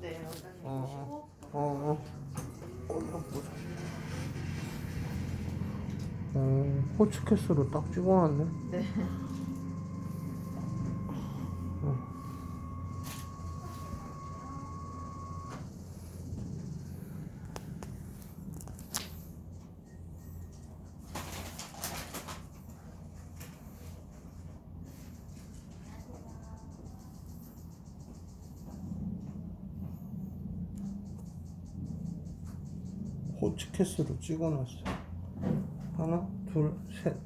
네, 원장님 어. 보시고 어, 어. 어, 이거 뭐지? 어, 호치케스로 딱 찍어놨네. 네. 호치케스로 찍어놨어. 하나, 둘, 셋.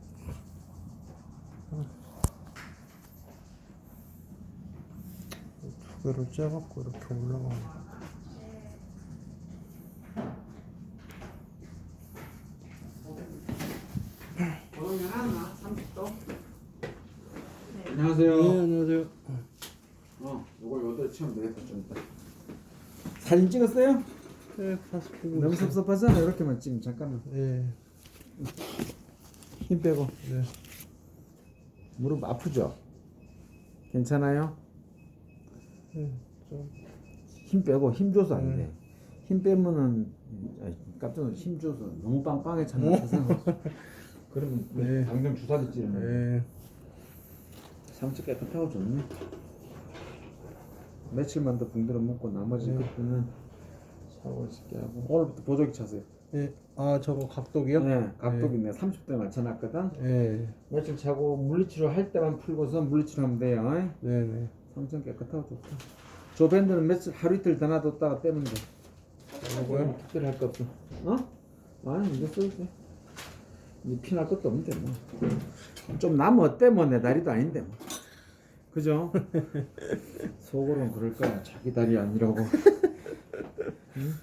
두 개를 째갖고 이렇게 올라가네. 그러면 하나 30도. 네. 안녕하세요. 네, 안녕하세요. 어, 이거 여덟 치면 되겠다 좀 이따. 사진 찍었어요? 네, 다시 보고 너무 있어요. 섭섭하잖아. 이렇게만 찍으면 잠깐만. 네, 힘 빼고. 네. 무릎 아프죠? 괜찮아요? 네, 좀. 힘 빼고 힘 줘서 안 돼. 힘 빼면은 아이, 깜짝 놀라 힘 줘서 너무 빵빵해졌나 세상에. 그러면 네. 당장 주사기 찌르면 네. 상처 깨끗하고 좋네. 며칠만 더 붕들어 먹고 나머지 네. 그때는 샤워 쉽게 하고 오늘부터 보조기 차세요. 네. 아, 저거 각도기요? 네, 각도기 내가 30도에 맞춰놨거든. 네. 며칠 자고 물리치료 할 때만 풀고서 물리치료 하면 돼요. 네, 네. 상처 깨끗하고 좋다. 저 밴드는 며칠 하루 이틀 더 놔뒀다가 빼면 돼. 요거요? 특별히 할거 없어. 어? 아니 이제 써도 돼. 이제 피날 것도 없는데 뭐. 좀 남으면 어때 뭐 내 다리도 아닌데 뭐. 그죠? 속으로는 그럴 거야. 자기 다리 아니라고. 응?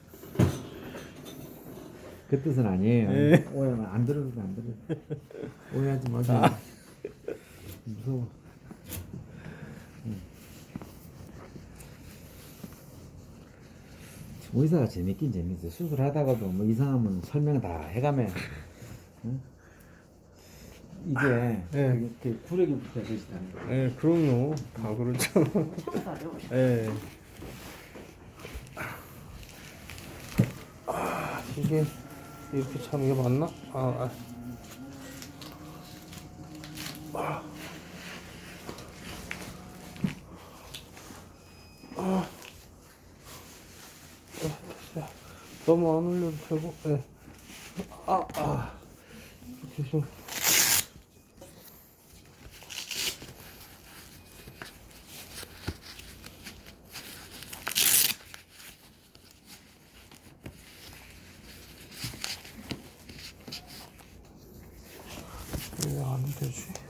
그 뜻은 아니에요. 네. 오해만 안 들어도 돼, 안 들어도 돼. 오해하지 마세요. 무서워. 의사가 재밌긴 재밌어. 수술하다가도 뭐 이상하면 설명 다 해가며. 응? 이게 네. 이렇게 구력이 붙어 계시다는 거. 네, 그럼요. 다 그렇죠. 청소하려고. 네. 이게 이렇게 차는 게 맞나? 아, 아. 아. 아. 자, 너무 안 올려도 되고, 예. 아, 아. 이렇게 좀. 왜안 되지?